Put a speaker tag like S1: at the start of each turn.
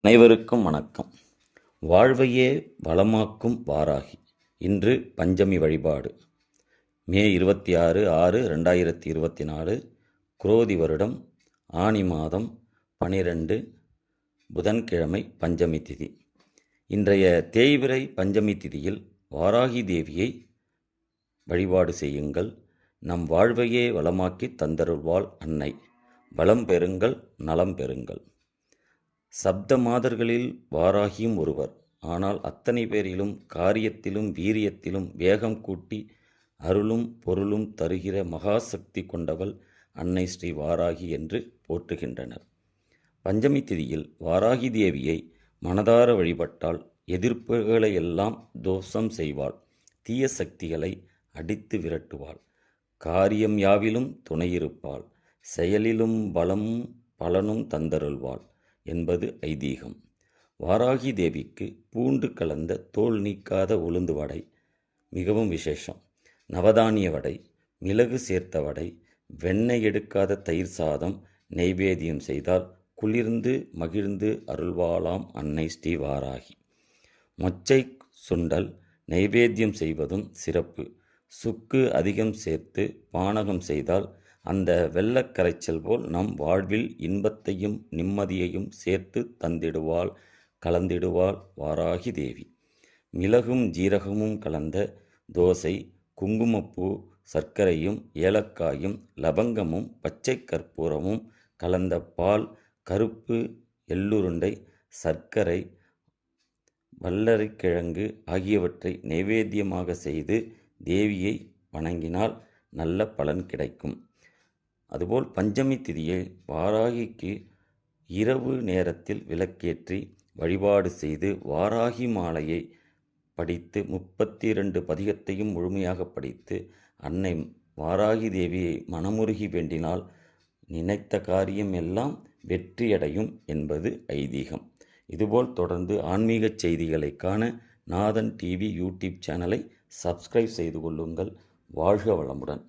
S1: அனைவருக்கும் வணக்கம். வாழ்வையே வளமாக்கும் வாராகி. இன்று பஞ்சமி வழிபாடு. மே இருபத்தி ஆறு ஆறு ரெண்டாயிரத்தி இருபத்தி நாலு குரோதி வருடம் ஆனி மாதம் பனிரெண்டு புதன்கிழமை பஞ்சமி திதி. இன்றைய தேய்விரை பஞ்சமி திதியில் வாராகி தேவியை வழிபாடு செய்யுங்கள். நம் வாழ்வையே வளமாக்கி தந்தருள்வாள் அன்னை. வளம் பெறுங்கள் நலம் பெறுங்கள். சப்த மாதர்களில் வாராகியும் ஒருவர். ஆனால் அத்தனை பேரிலும் காரியத்திலும் வீரியத்திலும் வேகம் கூட்டி அருளும் பொருளும் தருகிற மகாசக்தி கொண்டவள் அன்னை ஸ்ரீ வாராகி என்று போற்றுகின்றனர். பஞ்சமி திதியில் வாராகி தேவியை மனதார வழிபட்டால் எதிர்ப்புகளை எல்லாம் தோஷம் செய்வாள். தீய சக்திகளை அடித்து விரட்டுவாள். காரியம் யாவிலும் துணையிருப்பாள் செயலிலும் பலமும் பலனும் தந்தருள்வாள். என்பது ஐதீகம். வாராகி தேவிக்கு பூண்டு கலந்த தோல் நீக்காத உளுந்து வடை மிகவும் விசேஷம். நவதானிய வடை மிளகு சேர்த்த வடை வெண்ணெய் எடுக்காத தயிர் சாதம் நெய்வேதியம் செய்தால் குளிர்ந்து மகிழ்ந்து அருள்வாளாம் அன்னை ஸ்ரீ வாராகி. மொச்சை சுண்டல் நைவேத்தியம் செய்வதும் சிறப்பு. சுக்கு அதிகம் சேர்த்து பானகம் செய்தால் அந்த வெள்ளக்கரைச்சல் போல் நம் வாழ்வில் இன்பத்தையும் நிம்மதியையும் சேர்த்து தந்திடுவாள் கலந்திடுவாள் வாராகி தேவி. மிளகும் ஜீரகமும் கலந்த தோசை குங்குமப்பூ சர்க்கரையும் ஏலக்காயும் லவங்கமும் பச்சை கற்பூரமும் கலந்த பால் கருப்பு எள்ளுருண்டை சர்க்கரை வல்லரைக்கிழங்கு ஆகியவற்றை நைவேத்தியமாக செய்து தேவியை வணங்கினால் நல்ல பலன் கிடைக்கும். அதுபோல் பஞ்சமி திதியை வாராகிக்கு இரவு நேரத்தில் விளக்கேற்றி வழிபாடு செய்து வாராகி மாலையை படித்து முப்பத்தி இரண்டு பதிகத்தையும் முழுமையாக படித்து அன்னை வாராகி தேவியை மனமுருகி வேண்டினால் நினைத்த காரியம் எல்லாம் வெற்றியடையும் என்பது ஐதீகம். இதுபோல் தொடர்ந்து ஆன்மீக செய்திகளை காண நாதன் டிவி யூடியூப் சேனலை சப்ஸ்கிரைப் செய்து கொள்ளுங்கள். வாழ்க வளமுடன்.